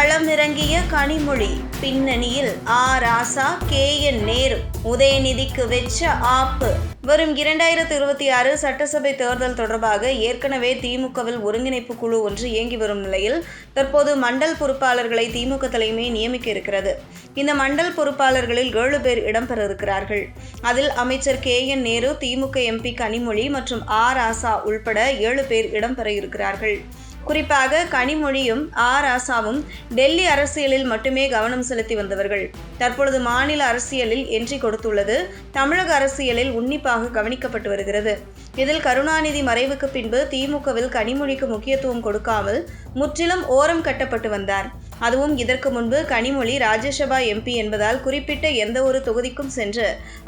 களமிறங்கிய கனிமொழி பின்னணியில் ஆ ராசா K N Nehru. உதயநிதிக்கு வெச்ச ஆப்பு. வரும் இரண்டாயிரத்தி இருபத்தி ஆறு சட்டசபை தேர்தல் தொடர்பாக ஏற்கனவே திமுகவில் ஒருங்கிணைப்பு குழு ஒன்று இயங்கி வரும் நிலையில் தற்போது மண்டல் பொறுப்பாளர்களை திமுக தலைமை நியமிக்க இருக்கிறது. இந்த மண்டல் பொறுப்பாளர்களில் ஏழு பேர் இடம்பெற இருக்கிறார்கள் அதில் அமைச்சர் K N Nehru DMK MP Kanimozhi மற்றும் ஆ ராசா உள்பட ஏழு பேர் இடம்பெற இருக்கிறார்கள். குறிப்பாக கனிமொழியும் ஆ ராசாவும் டெல்லி அரசியலில் மட்டுமே கவனம் செலுத்தி வந்தவர்கள். தற்பொழுது மாநில அரசியலில் என்றி கொடுத்துள்ளது தமிழக அரசியலில் உன்னிப்பாக கவனிக்கப்பட்டு வருகிறது. இதில் கருணாநிதி மறைவுக்கு பின்பு திமுகவில் கனிமொழிக்கு முக்கியத்துவம் கொடுக்காமல் முற்றிலும் ஓரம் கட்டப்பட்டு வந்தார். அதுவும் இதற்கு முன்பு கனிமொழி ராஜ்யசபா எம்பி என்பதால் குறிப்பிட்ட எந்த ஒரு தொகுதிக்கும் சென்று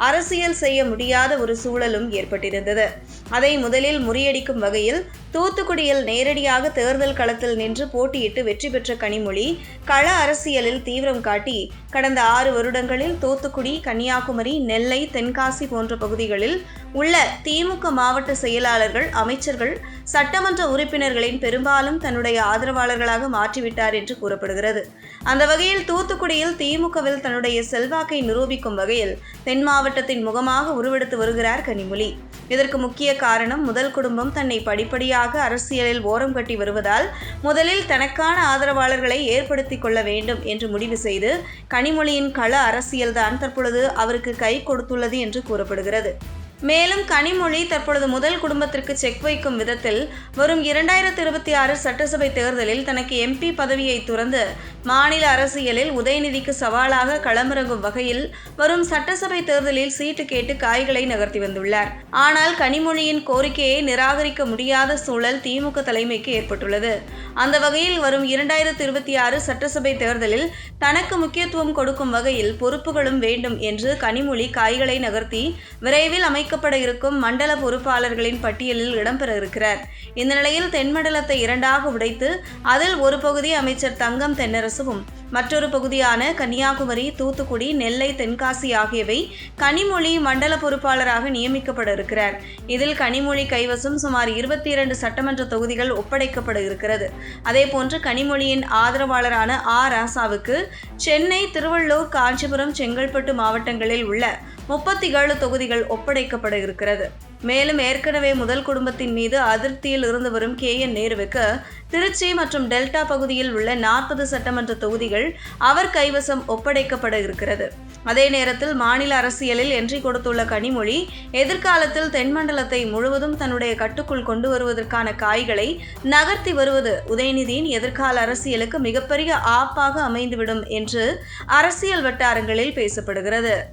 அரசியல் செய்ய முடியாத ஒரு சூழலும் ஏற்பட்டிருந்தது. அதை முதலில் முறியடிக்கும் வகையில் தூத்துக்குடியில் நேரடியாக தேர்தல் களத்தில் நின்று போட்டியிட்டு வெற்றி பெற்ற கனிமொழி கள அரசியலில் தீவிரம் காட்டி கடந்த ஆறு வருடங்களில் தூத்துக்குடி கன்னியாகுமரி நெல்லை தென்காசி போன்ற பகுதிகளில் உள்ள திமுக மாவட்ட செயலாளர்கள் அமைச்சர்கள் சட்டமன்ற உறுப்பினர்களின் பெரும்பாலும் தன்னுடைய ஆதரவாளர்களாக மாற்றிவிட்டார் என்று கூறப்படுகிறது. அந்த வகையில் தூத்துக்குடியில் திமுகவில் தன்னுடைய செல்வாக்கை நிரூபிக்கும் வகையில் தென் மாவட்டத்தின் முகமாக உருவெடுத்து வருகிறார் கனிமொழி. இதற்கு முக்கிய காரணம் முதல் குடும்பம் தன்னை படிப்படியாக அரசியலில் ஓரம் கட்டி வருவதால் முதலில் தனக்கான ஆதரவாளர்களை ஏற்படுத்திக் கொள்ள வேண்டும் என்று முடிவு செய்து கனிமொழியின் கள அரசியல்தான் தற்பொழுது அவருக்கு கை கொடுத்துள்ளது என்று கூறப்படுகிறது. மேலும் கனிமொழி தற்பொழுது முதல் குடும்பத்திற்கு செக் வைக்கும் விதத்தில் வரும் இரண்டாயிரத்தி இருபத்தி ஆறு சட்டசபை தேர்தலில் தனக்கு எம்பி பதவியை துறந்து மாநில அரசியலில் உதயநிதிக்கு சவாலாக களமிறங்கும் வகையில் வரும் சட்டசபை தேர்தலில் சீட்டு கேட்டு காய்களை நகர்த்தி வந்துள்ளார். ஆனால் கனிமொழியின் கோரிக்கையை நிராகரிக்க முடியாத சூழல் திமுக தலைமைக்கு ஏற்பட்டுள்ளது. அந்த வகையில் வரும் இரண்டாயிரத்தி இருபத்தி ஆறு சட்டசபை தேர்தலில் தனக்கு முக்கியத்துவம் கொடுக்கும் வகையில் பொறுப்புகளும் வேண்டும் என்று கனிமொழி காய்களை நகர்த்தி விரைவில் அமைக்க நியமிக்கப்பட இருக்கும் மண்டல பொறுப்பாளர்களின் பட்டியலில் இடம்பெற இருக்கிறார் இந்த நிலையில் தென்மண்டலத்தை இரண்டாக உடைத்து அதில் ஒரு பகுதி அமைச்சர் தங்கம் தென்னரசுவும் மற்றொரு பகுதியான கன்னியாகுமரி தூத்துக்குடி நெல்லை தென்காசி ஆகியவை கனிமொழி மண்டல பொறுப்பாளராக நியமிக்கப்பட இருக்கிறார் இதில் கனிமொழி கைவசம் சுமார் இருபத்தி இரண்டு சட்டமன்ற தொகுதிகள் ஒப்படைக்கப்பட இருக்கிறது அதேபோன்று கனிமொழியின் ஆதரவாளரான ஆ. ராசாவுக்கு சென்னை திருவள்ளூர் காஞ்சிபுரம் செங்கல்பட்டு மாவட்டங்களில் உள்ள முப்பத்தி ஏழு தொகுதிகள் ஒப்படைக்கப்பட இருக்கிறது மேலும் ஏற்கனவே முதல் குடும்பத்தின் மீது அதிருப்தியில் இருந்து வரும் கே என் நேருவுக்கு திருச்சி மற்றும் டெல்டா பகுதியில் உள்ள நாற்பது சட்டமன்ற தொகுதிகள் அவர் கைவசம் ஒப்படைக்கப்பட இருக்கிறது அதே நேரத்தில் மாநில அரசியலில் என்றி கொடுத்துள்ள கனிமொழி எதிர்காலத்தில் தென்மண்டலத்தை முழுவதும் தன்னுடைய கட்டுக்குள் கொண்டு வருவதற்கான காய்களை நகர்த்தி வருவது உதயநிதியின் எதிர்கால அரசியலுக்கு மிகப்பெரிய ஆப்பாக அமைந்துவிடும் என்று அரசியல் வட்டாரங்களில் பேசப்படுகிறது.